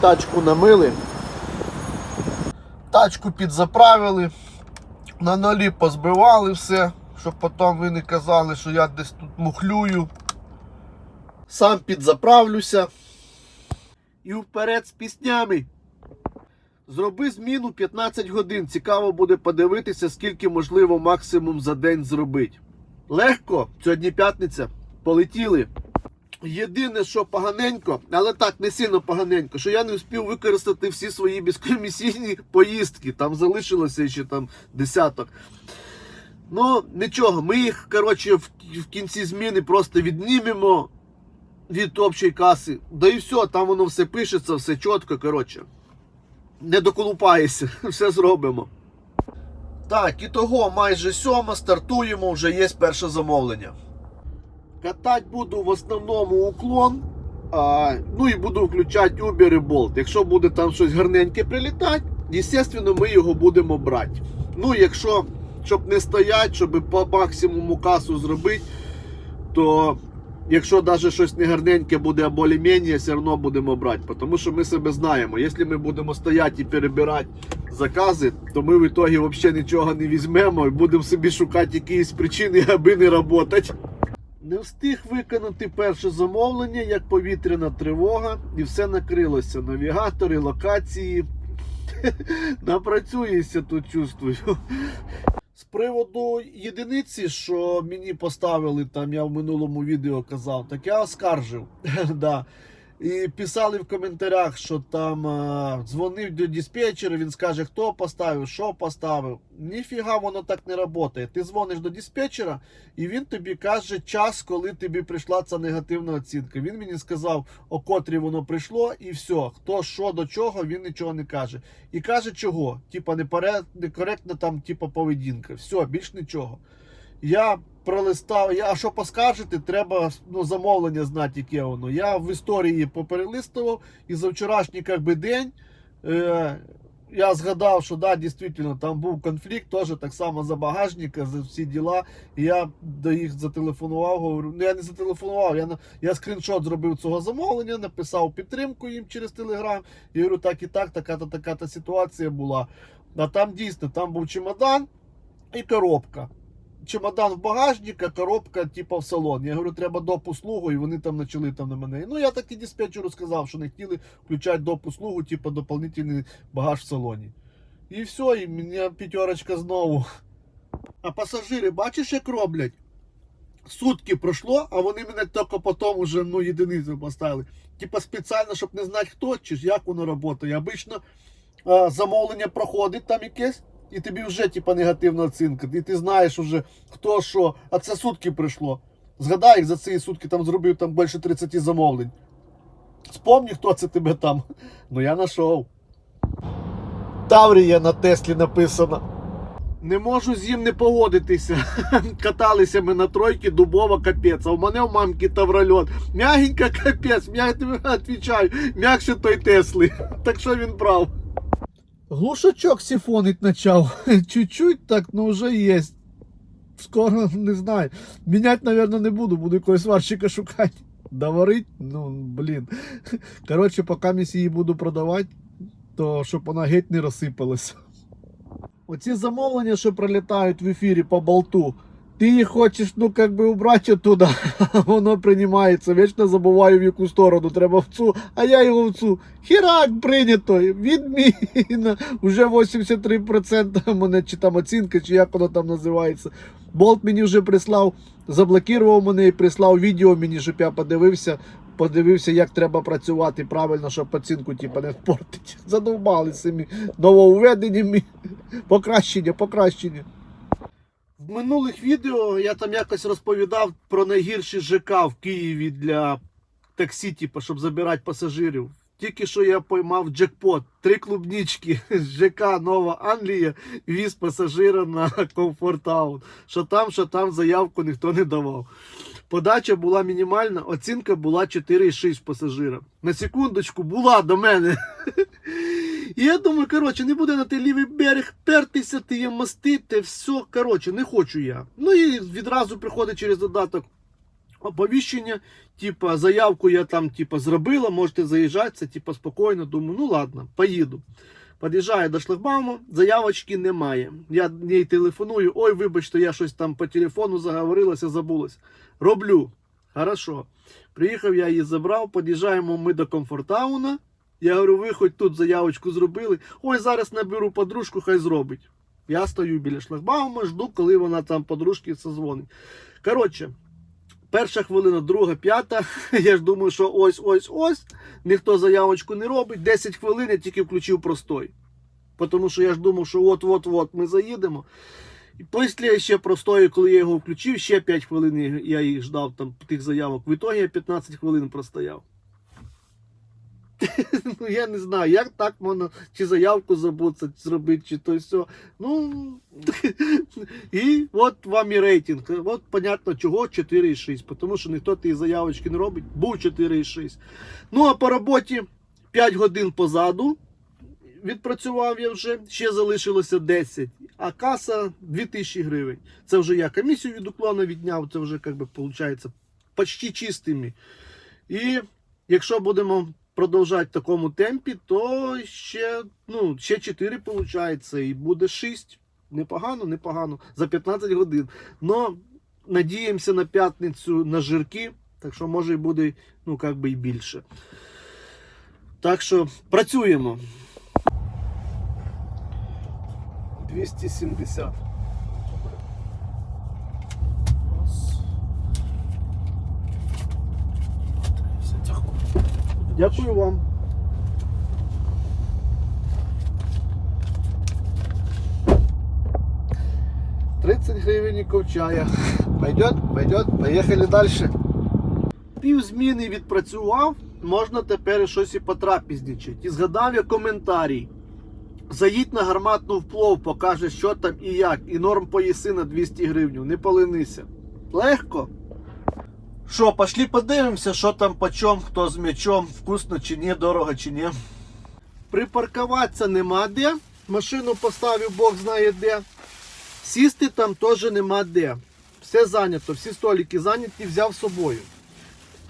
Тачку намили. Тачку підзаправили. На нолі позбивали все, щоб потім ви не казали, що я десь тут мухлюю. Сам підзаправлюся. І вперед з піснями. Зроби зміну 15 годин. Цікаво буде подивитися, скільки можливо максимум за день зробити. Легко, сьогодні п'ятниця. Полетіли. Єдине, що поганенько, але так не сильно поганенько, що я не встиг використати всі свої безкомісійні поїздки. Там залишилося ще там десяток. Ну, нічого, ми їх, коротше, в, в кінці зміни просто віднімемо від общої каси. Да і все, там воно все пишеться, все чітко, коротше. Не доколупаєшся, все зробимо. Так, і того майже сьома, стартуємо, вже є перше замовлення. Катати буду в основному уклон. Ну і буду включати Uber і Bolt. Якщо буде там щось гарненьке прилітати, звісно, ми його будемо брати. Ну, якщо щоб не стоять, щоб по максимуму касу зробити, то якщо навіть щось не гарненьке буде або лімені, все одно будемо брати. Тому що ми себе знаємо. Якщо ми будемо стояти і перебирати закази, то ми в ітогі взагалі нічого не візьмемо і будемо собі шукати якісь причини, аби не працювати. Не встиг виконати перше замовлення, як повітряна тривога, і все накрилося. Навігатори, локації. Напрацюєшся тут чувствую. З приводу єдиниці, що мені поставили, там я в минулому відео казав, так я оскаржив. І писали в коментарях, що там е, дзвонив до диспетчера, він скаже, хто поставив, що поставив. Ніфіга воно так не працює. Ти дзвониш до диспетчера, і він тобі каже час, коли тобі прийшла ця негативна оцінка. Він мені сказав, о котрі воно прийшло, і все. Хто що до чого, він нічого не каже. І каже, чого? Типа непере- некоректна там, типа поведінка. Все, більш нічого. Я пролистав, я, а що поскаржити, треба ну, замовлення знати, яке воно. Я в історії поперелистував і за вчорашній як би, день е, я згадав, що да, дійсно там був конфлікт, теж так само за багажника, за всі діла. І я до їх зателефонував, говорю, ну я не зателефонував, я, я скріншот зробив цього замовлення, написав підтримку їм через телеграм. І говорю, так і так, така-то така-то ситуація була. А там дійсно там був чемодан і коробка чемодан в багажник, а коробка, типу, в салон. Я говорю, треба допуслугу, і вони там почали там на мене. Ну я так і диспетчеру сказав, що не хотіли включати допуслугу, типу, дополнительний багаж в салоні. І все, і мене п'ятерочка знову. А пасажири, бачиш, як роблять? Сутки пройшло, а вони мене тільки потім уже ну, єдиницю поставили. Типа спеціально, щоб не знати, хто чи ж, як воно працює. Обично замовлення проходить там якесь, і тобі вже типа негативна оцінка. І ти знаєш уже хто що, а це сутки прийшло. Згадай, як за ці сутки там зробив там більше 30 замовлень. Спомні, хто це тебе там. Ну я знайшов. Таврія на Теслі написано. Не можу з ним не погодитися. Каталися ми на тройки, дубова капець. А в мене в мамки таврольот. Мягенька капець, я тобі відповідаю, м'якше той Тесли. Так що він прав. Глушачок сифонить начав. Чуть-чуть так, ну вже є. Скоро не знаю. Міняти, мабуть, не буду, буду якогось сварщика шукати. Доварить, ну блін. Коротше, поки я її буду продавати, то щоб вона геть не розсипалася. Оці замовлення, що пролітають в ефірі по болту, ти їх хочеш, ну, как би убрати оттуда, а воно приймається. Вічно забуваю в яку сторону треба в цю, а я його в цю. Хірак прийнято, відмінно. Уже 83% мене чи там оцінка, чи як воно там називається. Болт мені вже прислав, заблокував мене і прислав відео мені, щоб я подивився. Подивився, як треба працювати правильно, щоб оцінку типу, не впортити. Задовбали цими нововведеннями. Покращення, покращення. В минулих відео я там якось розповідав про найгірші ЖК в Києві для таксі, типу, щоб забирати пасажирів. Тільки що я поймав джекпот. Три клубнички з ЖК Нова Англія віз пасажира на комфорт-аут. Що там, що там заявку ніхто не давав. Подача була мінімальна, оцінка була 4,6 пасажира. На секундочку була до мене. І я думаю, коротше, не буде на той лівий берег пертися, ти є мости, те все. Коротше, не хочу я. Ну і відразу приходить через додаток оповіщення, типа, заявку я там типа, зробила, можете заїжджати, це типа, спокійно. Думаю, ну ладно, поїду. Під'їжджаю до шлагбауму, заявочки немає. Я їй телефоную, ой, вибачте, я щось там по телефону заговорилася, забулась. Роблю. Хорошо. Приїхав, я її забрав, під'їжджаємо ми до комфортауна. Я говорю, ви хоч тут заявочку зробили. Ой, зараз наберу подружку, хай зробить. Я стою біля шлагбаума, жду, коли вона там подружки созвонить. Коротше, перша хвилина, друга, п'ята. Я ж думаю, що ось, ось, ось. Ніхто заявочку не робить. 10 хвилин я тільки включив простой. Тому що я ж думав, що от-от-от ми заїдемо. І після ще простої, коли я його включив, ще 5 хвилин я їх ждав там тих заявок. В ітогі я 15 хвилин простояв. Ну, я не знаю, як так можна чи заявку забути зробити, чи то все. Ну, і от вам і рейтинг. От понятно, чого 4,6. Тому що ніхто тієї заявочки не робить. Був 4,6. Ну, а по роботі 5 годин позаду. Відпрацював я вже, ще залишилося 10, а каса 2000 гривень. Це вже я комісію від уклону відняв, це вже як би, виходить почти чистими. І якщо будемо продовжати в такому темпі, то ще, ну, ще 4 виходить, і буде 6. Непогано, непогано. За 15 годин. Но надіємося на п'ятницю на жирки, так що може і буде ну, як би і більше. Так що працюємо. 270. Дякую вам. Тридцать гривень ковчая. Пойдет, пойдет, поїхали далі. Пів зміни відпрацював, можна тепер щось і потрапізничати. І згадав я коментарій. Заїдь на гарматну вплов, покаже, що там і як. І норм поїси на 200 гривень. Не полинися. Легко. Що, пошли подивимося, що там по чому, хто з м'ячом, вкусно чи ні, дорого чи ні. Припаркуватися нема де. Машину поставив, Бог знає де. Сісти там теж нема де. Все зайнято, всі столики зайняті, взяв з собою.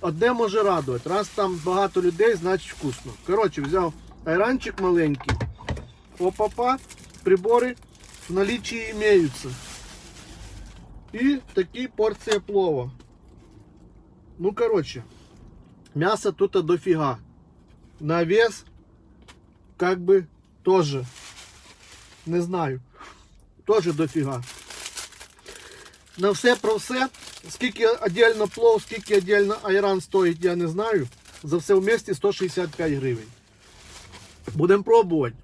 Одне може радувати. Раз там багато людей, значить вкусно. Коротше, взяв айранчик маленький. Опа-па, прибори в наличии имеются. И такие порции плова. Ну, короче, мясо тут дофига. На вес, как бы, тоже. Не знаю. Тоже дофига. На все про все. Скільки отдельно плов, скільки отдельно айран стоїть, я не знаю. За все вместе 165 гривень. Будемо пробувати.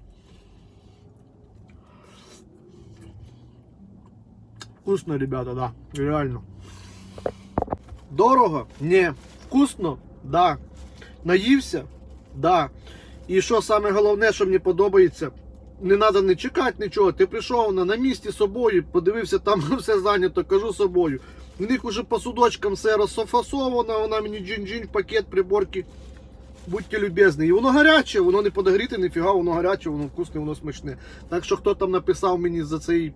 Вкусно, ребята, да. Реально. Дорого? Не. Вкусно? Да. Наївся? Да. І що саме головне, що мені подобається, не треба не чекати нічого. Ти прийшов на, на місці собою, подивився, там все зайнято, кажу собою. У них уже по судочкам все розфасовано, вона мені джин-джин, пакет, приборки. Будьте любезні. І воно гаряче, воно не подогріте, ніфіга, воно гаряче, воно вкусне, воно смачне. Так що хто там написав мені за цей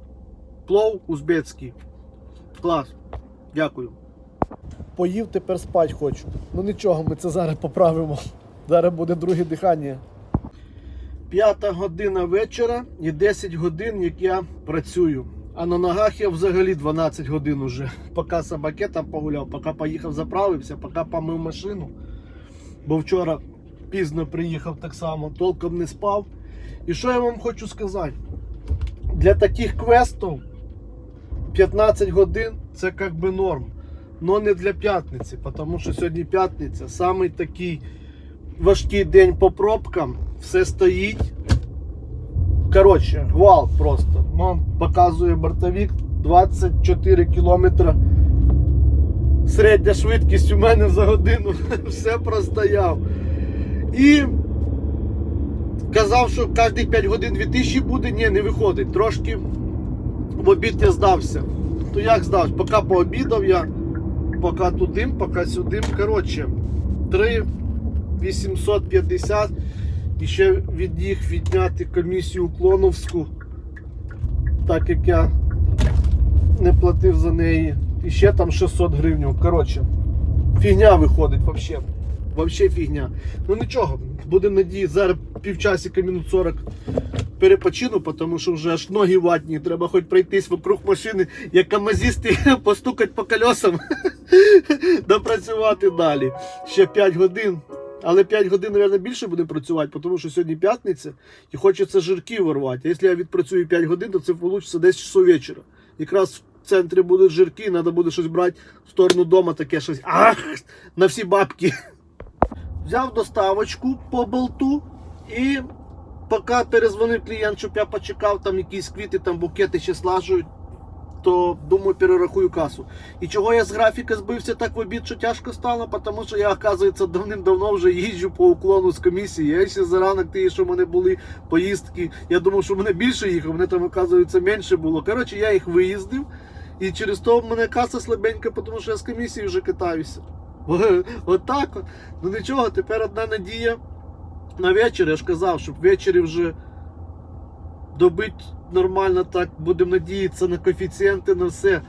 плов узбецький. Клас. Дякую. Поїв, тепер спать хочу. Ну нічого, ми це зараз поправимо. Зараз буде друге дихання. П'ята година вечора і 10 годин, як я працюю. А на ногах я взагалі 12 годин уже. Поки собаке там погуляв, поки поїхав заправився, поки помив машину. Бо вчора пізно приїхав так само, толком не спав. І що я вам хочу сказати? Для таких квестів 15 годин це як би норм. Но не для п'ятниці, тому що сьогодні п'ятниця, самий такий важкий день по пробкам, все стоїть. Коротше, гвалт просто. Ну, показує бортовик 24 кілометра. Середня швидкість у мене за годину все простояв. І казав, що кожні 5 годин 2000 буде, ні, не виходить. Трошки в обід я здався. То як здався? Поки пообідав я, поки тудим, поки сюдим. Коротше, 3 850 і ще від їх відняти комісію Клоновську, так як я не платив за неї. І ще там 600 гривень. Коротше, фігня виходить вообще. Вообще фігня. Ну нічого, будемо надіятися, зараз півчасика, минут 40 перепочину, тому що вже аж ноги ватні. Треба хоч пройтись вокруг машини, як камазісти, постукати по колесам, допрацювати далі. Ще 5 годин. Але 5 годин, мабуть, більше будемо працювати, тому що сьогодні п'ятниця і хочеться жирки ворвати. А якщо я відпрацюю 5 годин, то це вийде десь часу вечора. Якраз в центрі будуть жирки, треба буде щось брати в сторону дома, таке щось. Ах! На всі бабки. Взяв доставочку по болту і поки перезвонив клієнт, щоб я почекав, там якісь квіти, там букети ще слажують, то думаю, перерахую касу. І чого я з графіка збився так в обід, що тяжко стало, тому що я, оказується, давним-давно вже їжджу по уклону з комісії. Я ще за ранок ті, що в мене були поїздки. Я думав, що в мене більше їх, а в мене там, оказується, менше було. Коротше, я їх виїздив. І через то в мене каса слабенька, тому що я з комісії вже катаюся. Отак от. Ну нічого, тепер одна надія на вечір. Я ж казав, щоб ввечері вже добити нормально так, будемо надіятися на коефіцієнти, на все.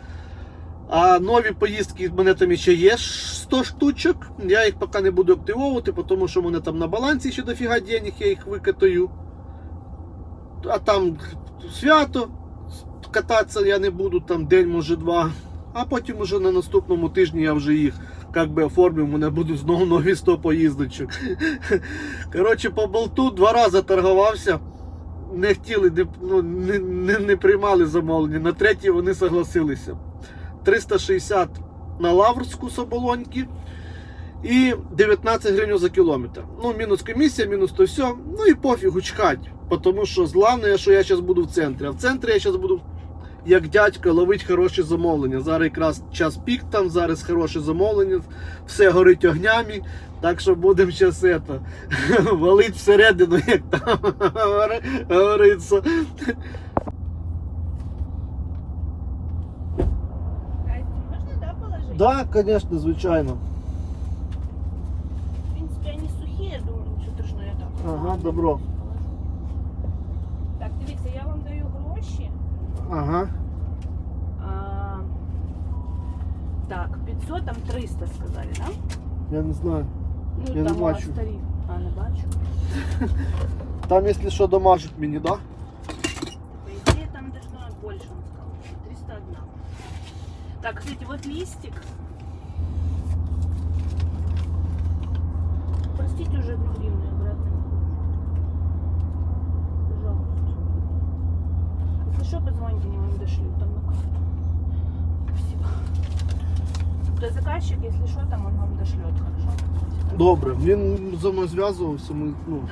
А нові поїздки в мене там ще є 100 штучок. Я їх поки не буду активовувати, тому що в мене там на балансі ще дофіга денег, я їх викатаю. А там свято, кататися я не буду там день, може два. А потім уже на наступному тижні я вже їх як би оформлю, у мене будуть знову нові 100 поїздочок. Коротше, по болту два рази торгувався. Не хотіли, не, ну, не, не, не приймали замовлення. На третій вони согласилися. 360 на Лаврську Соболоньки і 19 гривень за кілометр. Ну, мінус комісія, мінус то все. Ну і пофігу чхать. Тому що головне, що я зараз буду в центрі. А в центрі я зараз буду як дядько ловить хороші замовлення. Зараз якраз час пік там, зараз хороше замовлення, все горить огнями. Так що будемо зараз это, валить всередину, як там говориться. Так, да, звісно, звичайно. В принципе, они сухие, думаю, нічого страшного, я так. Ага, добро. Ага. А, так, 500, там 300 сказали, да? Я не знаю. Ну, Я не там у бачу. вас тариф. А, не бачу. Там, якщо що, домажуть мені, да? По идее, там должно больше, он сказал. 301. Так, кстати, вот листик. Простите уже одну заказчик, если что, там он вам дошлет, хорошо? Добре. Він зі мною зв'язувався. Ми, ну,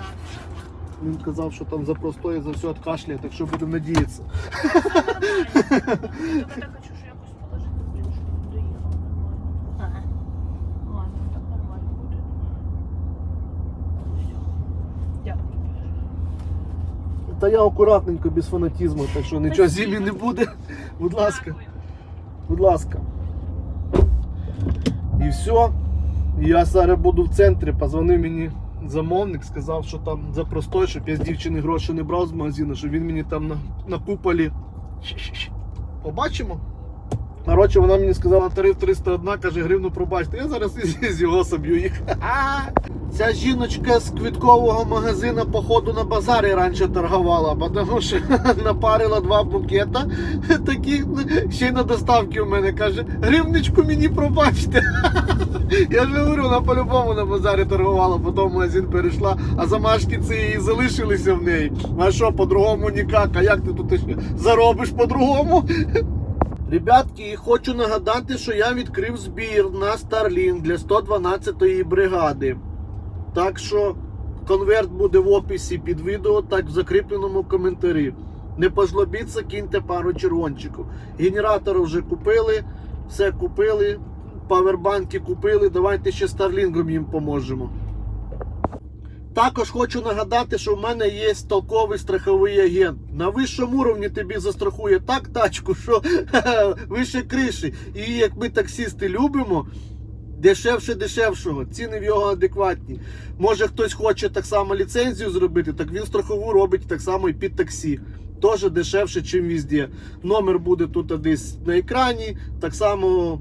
він казав, що там за простої за все откашляє, так що будемо надіятися. Я только так хочу, що якось положити, блін, щоб доїхав нормально. Ага. Ладно, так нормально буде. Все. Дякую. Та я акуратненько, без фанатізму, так що нічого зімі не буде. Будь ласка, Дякую. будь ласка. І все. Я зараз буду в центрі, позвонив мені замовник, сказав, що там за простой, щоб я з дівчини гроші не брав з магазину, щоб він мені там на, на куполі. Побачимо. Коротше, вона мені сказала тариф 301, каже, гривну пробачте. Я зараз із- його соб'ю їх. Ця жіночка з квіткового магазину, походу, на базарі раніше торгувала, тому що напарила два букета таких, ще й на доставці у мене каже, гривничку мені пробачте. Я ж говорю, вона по-любому на базарі торгувала, потім в магазин перейшла, а замашки ці і залишилися в неї. А що, по-другому ніяк, а як ти тут заробиш по-другому? Ребятки, хочу нагадати, що я відкрив збір на Starlink для 112-ї бригади. Так що конверт буде в описі під відео, так в закріпленому коментарі. Не пожлобіться, киньте пару червончиків. Генератори вже купили, все купили, павербанки купили. Давайте ще Старлінгом їм поможемо. Також хочу нагадати, що в мене є толковий страховий агент. На вищому рівні тобі застрахує так тачку, що вище криші. І як ми таксісти любимо, дешевше дешевшого. Ціни в його адекватні. Може хтось хоче так само ліцензію зробити, так він страхову робить так само і під таксі. Теж дешевше, ніж везде. Номер буде тут десь на екрані. Так само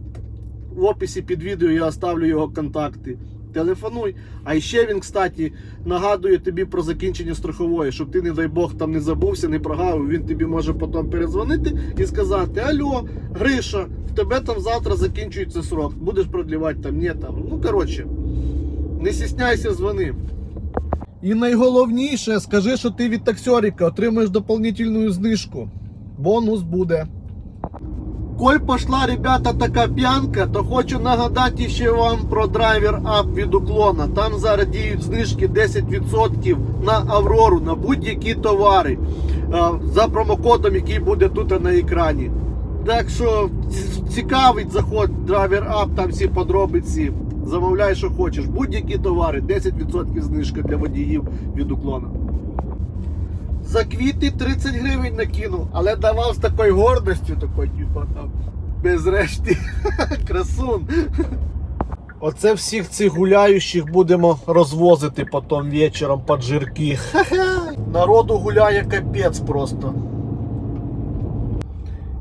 в описі під відео я оставлю його контакти. Телефонуй. А ще він, кстати, нагадує тобі про закінчення страхової, щоб ти, не дай Бог, там не забувся, не прогавив. Він тобі може потім перезвонити і сказати: Алло, Гриша, в тебе там завтра закінчується срок. Будеш продлівати там, ні там. Ну коротше, не стісняйся, дзвони. І найголовніше, скажи, що ти від таксерика отримаєш дополнительну знижку. Бонус буде. Коль пошла, ребята, така п'янка, то хочу нагадати ще вам про драйвер ап від уклона. Там зараз діють знижки 10% на Аврору, на будь-які товари за промокодом, який буде тут на екрані. Так що ц- цікавить заход драйвер ап, там всі подробиці. Замовляй, що хочеш. Будь-які товари, 10% знижка для водіїв від уклона. За квіти 30 гривень накинув, але давав з такою гордостю, такою, типа, там, без решти. Красун. Оце всіх цих гуляючих будемо розвозити потім вечором під жирки. Народу гуляє капець просто.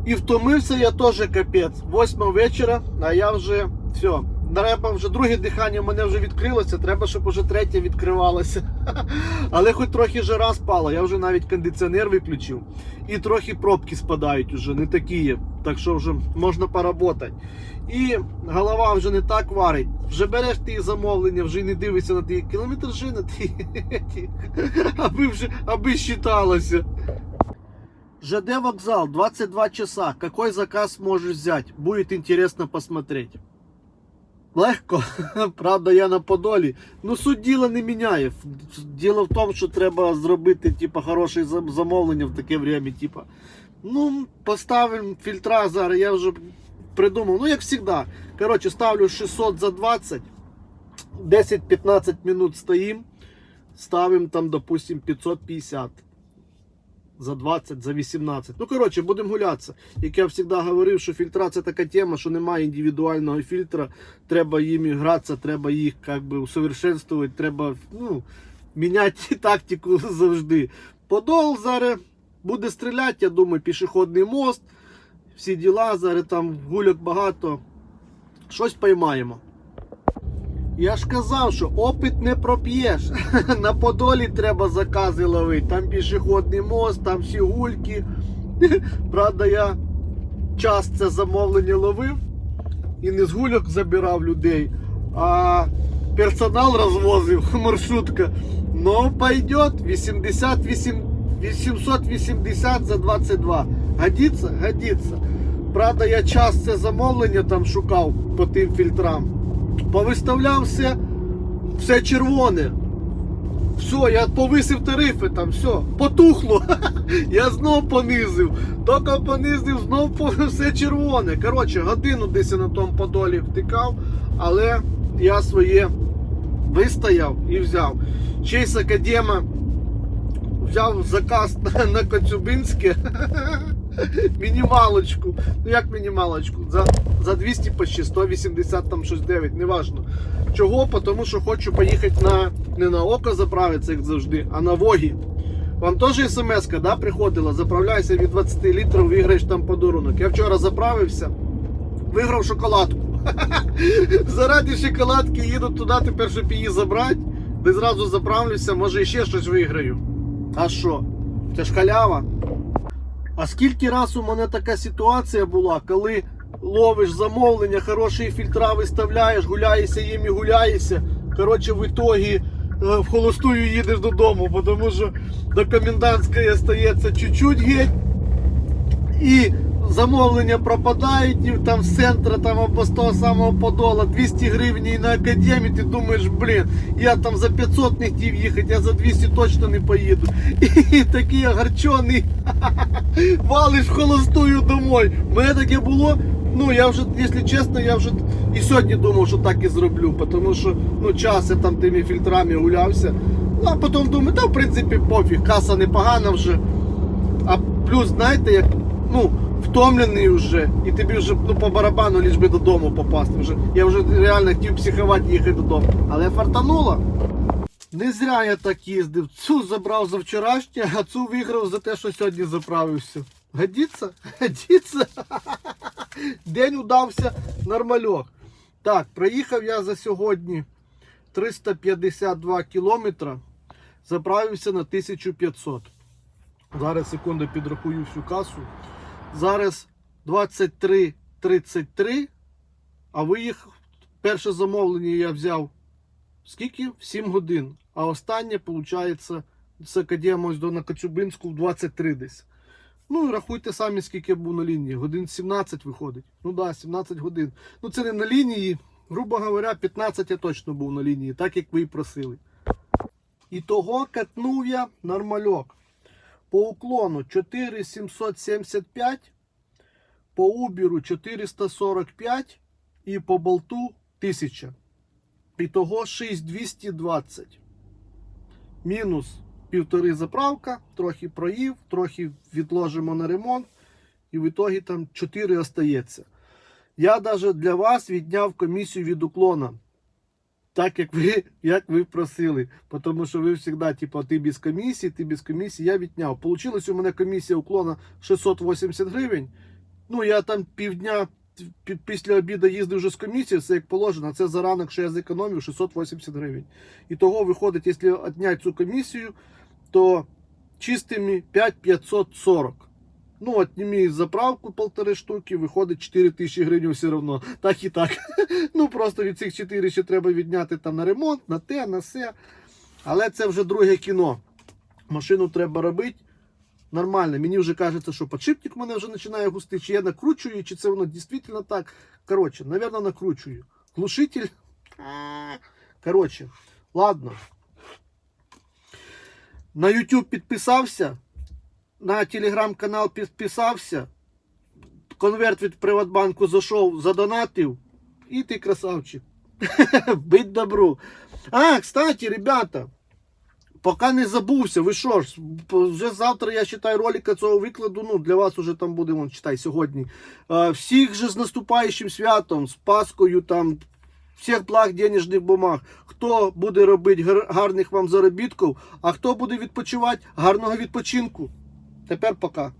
І втомився я теж капець. Восьма вечора, а я вже все. Треба вже друге дихання в мене вже відкрилося, треба, щоб уже третє відкривалося. Але хоч трохи жара спала, я вже навіть кондиціонер виключив. І трохи пробки спадають уже, не такі. Так що вже можна поработати. І голова вже не так варить. Вже береш ті замовлення, вже не дивишся на ті кілометражі, на ті, аби вже аби считалося. ЖД вокзал, 22 часа. Какой заказ можешь взять? Будет интересно посмотреть. Легко, правда, я на Подолі. Ну, суть діла не міняє. Діло в тому, що треба зробити типа, хороше замовлення в таке время. Типа. Ну, поставимо фільтра зараз, я вже придумав. Ну, як завжди. Коротше, ставлю 600 за 20. 10-15 минут стоїм. Ставимо там, допустим, 550 за 20, за 18. Ну, коротше, будемо гулятися. Як я завжди говорив, що фільтра це така тема, що немає індивідуального фільтра. Треба їм гратися, треба їх как би, усовершенствувати, треба ну, міняти тактику завжди. Подол зараз буде стріляти, я думаю, пішохідний мост. Всі діла, зараз там гульок багато. Щось поймаємо. Я ж казав, що опит не проп'єш. На Подолі треба закази ловити. Там пішохідний мост, там всі гульки. Правда, я час це замовлення ловив і не з гульок забирав людей, а персонал розвозив, маршрутка. Ну, пойдет 88, 880 за 22. Годиться? Годиться. Правда, я час це замовлення там шукав по тим фільтрам. Повиставляв все, все червоне. Все, я повисив тарифи там, все, потухло. Я знов понизив. Тільки понизив, знов все червоне. Коротше, годину десь я на тому подолі втикав, але я своє вистояв і взяв. Чейс Академа взяв заказ на, на Коцюбинське. Мінімалочку. Ну як мінімалочку? За, за 200 почти 180 там щось 9, неважно. Чого? Тому що хочу поїхати на не на око заправитися, як завжди, а на Вогі. Вам теж смс да, приходила, заправляйся від 20 літрів, виграєш там подарунок. Я вчора заправився, виграв шоколадку. Заради шоколадки їду туди, тепер щоб її забрати, де зразу заправлюся, може ще щось виграю. А що? Це ж халява. А скільки раз у мене така ситуація була, коли ловиш замовлення, хороші фільтра виставляєш, гуляєшся їм і гуляєшся. Коротше, в ітогі е, в холостую їдеш додому, тому що до комендантської стається чуть-чуть геть. І замовлення пропадають, там з центра там або з того самого подола 200 гривень на академії, ти думаєш, блін, я там за 500 не хотів їхати, я за 200 точно не поїду. І такий огорчений валиш холостую домой. У мене таке було. Ну, я вже, якщо чесно, я вже і сьогодні думав, що так і зроблю, тому що ну, час я там тими фільтрами гулявся. Ну, а потім думаю, та в принципі пофіг, каса непогана вже. А плюс, знаєте, як ну, втомлений вже, і тобі вже ну, по барабану ліж би додому попасти. Вже. Я вже реально хотів психувати їхати додому. Але фартануло. Не зря я так їздив. Цю забрав за вчорашнє, а цю виграв за те, що сьогодні заправився. Годиться? Годиться. День удався нормальок. Так, проїхав я за сьогодні 352 кілометра, заправився на 1500. Зараз секунду підрахую всю касу. Зараз 23.33, а виїхав. Перше замовлення я взяв скільки? В 7 годин. А останнє, виходить, з академою до на Коцюбинську в 23 десь. Ну, і рахуйте самі, скільки я був на лінії. Годин 17 виходить. Ну так, да, 17 годин. Ну, це не на лінії. Грубо говоря, 15 я точно був на лінії, так як ви і просили. І того катнув я нормальок. По уклону 4775, по убіру 445 і по болту 1000. І того 6220. Мінус півтори заправка, трохи проїв, трохи відложимо на ремонт, і в ітогі там 4 остається. Я навіть для вас відняв комісію від уклона. Так як ви, як ви просили. Тому що ви завжди, типу, ти без комісії, ти без комісії, я відняв. Получилось у мене комісія уклона 680 гривень. Ну, я там півдня після обіду їздив вже з комісією, це як положено. Це за ранок, що я зекономив 680 гривень. І того виходить, якщо відняти цю комісію, то чистими 5540. Ну, отніми заправку полтори штуки, виходить 4 тисячі гривень все одно. Так і так. Ну, просто від цих 4 ще треба відняти там на ремонт, на те, на все. Але це вже друге кіно. Машину треба робити нормально. Мені вже кажеться, що подшипник мене вже починає густи, чи я накручую, чи це воно дійсно так. Коротше, напевно, накручую. Глушитель. Коротше, ладно. На YouTube підписався, на телеграм-канал підписався, конверт від Приватбанку зайшов, задонатив, і ти красавчик. Бить добру. А, кстати, ребята, поки не забувся, ви що ж, вже завтра я читаю ролика цього викладу, ну для вас уже там буде, вон, читай сьогодні. Всіх же з наступаючим святом, з Паскою там. Всіх благ денежних бумаг. Хто буде робити гарних вам заробітків, а хто буде відпочивати, гарного відпочинку. Тепер пока.